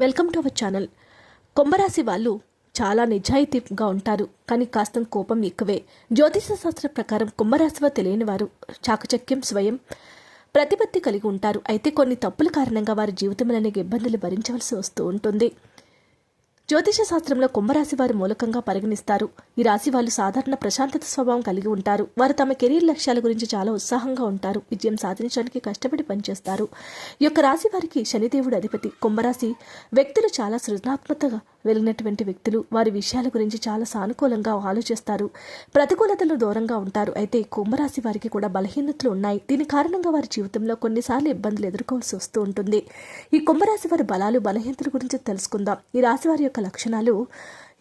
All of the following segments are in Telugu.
Welcome to our channel. కుంభరాశి వాళ్ళు చాలా నిజాయితీగా ఉంటారు కానీ కాస్త కోపం ఎక్కువే. జ్యోతిష శాస్త్ర ప్రకారం కుంభరాశిలో తెలియని వారు చాకచక్యం స్వయం ప్రతిపత్తి కలిగి ఉంటారు. అయితే కొన్ని తప్పుల కారణంగా వారి జీవితంలో అనేక ఇబ్బందులు భరించవలసి వస్తూ ఉంటుంది. జ్యోతిష శాస్త్రంలో కుంభరాశి వారి మూలకంగా పరిగణిస్తారు. ఈ రాశి వాళ్ళు సాధారణ ప్రశాంతత స్వభావం కలిగి ఉంటారు. వారు తమ కెరీర్ లక్ష్యాల గురించి చాలా ఉత్సాహంగా ఉంటారు. విజయం సాధించడానికి కష్టపడి పనిచేస్తారు. ఈ యొక్క రాశి వారికి శనిదేవుడు అధిపతి. కుంభరాశి వ్యక్తులు చాలా సృజనాత్మకతగా వెలిగినటువంటి వ్యక్తులు వారి విషయాల గురించి చాలా సానుకూలంగా ఆలోచిస్తారు. ప్రతికూలతలు దూరంగా ఉంటారు. అయితే కుంభరాశి వారికి కూడా బలహీనతలు ఉన్నాయి. దీని కారణంగా వారి జీవితంలో కొన్నిసార్లు ఇబ్బందులు ఎదుర్కోవాల్సి వస్తూ ఉంటుంది. ఈ కుంభరాశి వారి బలాలు బలహీనతల గురించి తెలుసుకుందాం. ఈ రాశి వారి యొక్క లక్షణాలు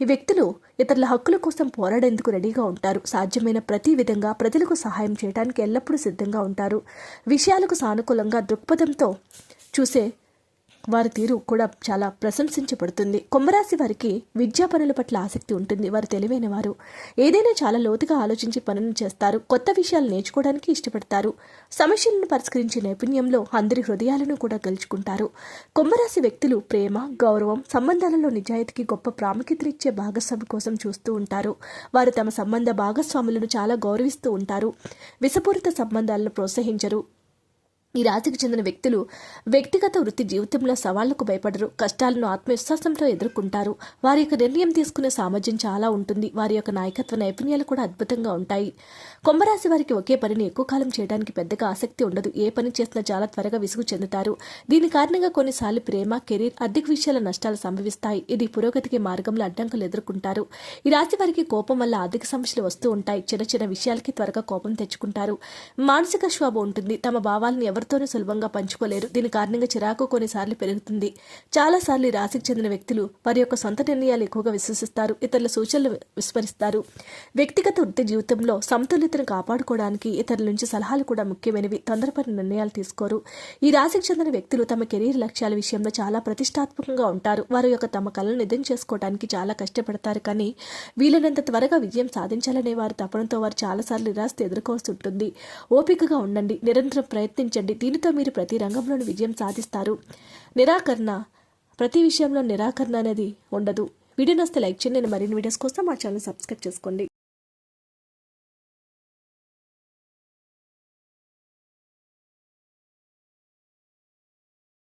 ఈ వ్యక్తులు ఇతరుల హక్కుల కోసం పోరాడేందుకు రెడీగా ఉంటారు. సాధ్యమైన ప్రతి విధంగా ప్రజలకు సహాయం చేయడానికి ఎల్లప్పుడూ సిద్ధంగా ఉంటారు. విషయాలకు సానుకూలంగా దృక్పథంతో చూసే వారి తీరు కూడా చాలా ప్రశంసించబడుతుంది. కుంభరాశి వారికి విద్యా పనుల పట్ల ఆసక్తి ఉంటుంది. వారు తెలివైన వారు. ఏదైనా చాలా లోతుగా ఆలోచించి పనులు చేస్తారు. కొత్త విషయాలు నేర్చుకోవడానికి ఇష్టపడతారు. సమస్యలను పరిష్కరించే నైపుణ్యంలో అందరి హృదయాలను కూడా గెలుచుకుంటారు. కుంభరాశి వ్యక్తులు ప్రేమ గౌరవం సంబంధాలలో నిజాయితీకి గొప్ప ప్రాముఖ్యతనిచ్చే భాగస్వామి కోసం చూస్తూ ఉంటారు. వారు తమ సంబంధ భాగస్వాములను చాలా గౌరవిస్తూ ఉంటారు. విషపూరిత సంబంధాలను ప్రోత్సహించరు. ఈ రాశికి చెందిన వ్యక్తులు వ్యక్తిగత వృత్తి జీవితంలో సవాళ్ళకు భయపడరు కష్టాలను ఆత్మవిశ్వాసంతో ఎదుర్కొంటారు. వారి యొక్క నిర్ణయం తీసుకునే సామర్థ్యం చాలా ఉంటుంది. వారి యొక్క నాయకత్వ నైపుణ్యాలు కూడా అద్భుతంగా ఉంటాయి. కుంభరాశి వారికి ఒకే పనిని ఎక్కువ కాలం చేయడానికి పెద్దగా ఆసక్తి ఉండదు. ఏ పని చేసినా చాలా త్వరగా విసుగు చెందుతారు. దీని కారణంగా కొన్నిసార్లు ప్రేమ కెరీర్ ఆర్థిక విషయాల నష్టాలు సంభవిస్తాయి. ఇది పురోగతికి మార్గంలో అడ్డంకులు ఎదుర్కొంటారు. ఈ రాశి వారికి కోపం వల్ల ఆర్థిక సమస్యలు వస్తూ ఉంటాయి. చిన్న చిన్న విషయాలకి త్వరగా కోపం తెచ్చుకుంటారు. మానసిక శోభ ఉంటుంది. తమ భావాలను ఎవరు ఎవరితోనూ సులభంగా పంచుకోలేరు. దీని కారణంగా చిరాకు కొన్నిసార్లు పెరుగుతుంది. చాలా సార్లు ఈ రాశికి చెందిన వ్యక్తులు వారి యొక్క సొంత నిర్ణయాలు ఎక్కువగా విశ్వసిస్తారు. ఇతరుల సూచనలు విస్మరిస్తారు. వ్యక్తిగత వృత్తి జీవితంలో సమతుల్యతను కాపాడుకోవడానికి ఇతరుల నుంచి సలహాలు కూడా ముఖ్యమైనవి. తొందరపడి నిర్ణయాలు తీసుకోరు. ఈ రాశికి చెందిన వ్యక్తులు తమ కెరీర్ లక్ష్యాల విషయంలో చాలా ప్రతిష్టాత్మకంగా ఉంటారు. వారి యొక్క తమ కళను నిజం చేసుకోవడానికి చాలా కష్టపడతారు. కానీ వీలైనంత త్వరగా విజయం సాధించాలనే వారు తపనతో వారు చాలాసార్లు నిరాశ ఎదుర్కోవాల్సి ఉంటుంది. ఓపికగా ఉండండి. నిరంతరం ప్రయత్నించండి. దీనితో మీరు ప్రతి రంగంలోనూ విజయం సాధిస్తారు. నిరాకరణ. ప్రతి విషయంలో నిరాకరణ అనేది ఉండదు. వీడియో నస్తే లైక్ చేయండి. నేను మరిన్ని వీడియోస్ కోసం మా ఛానల్ సబ్స్క్రైబ్ చేసుకోండి.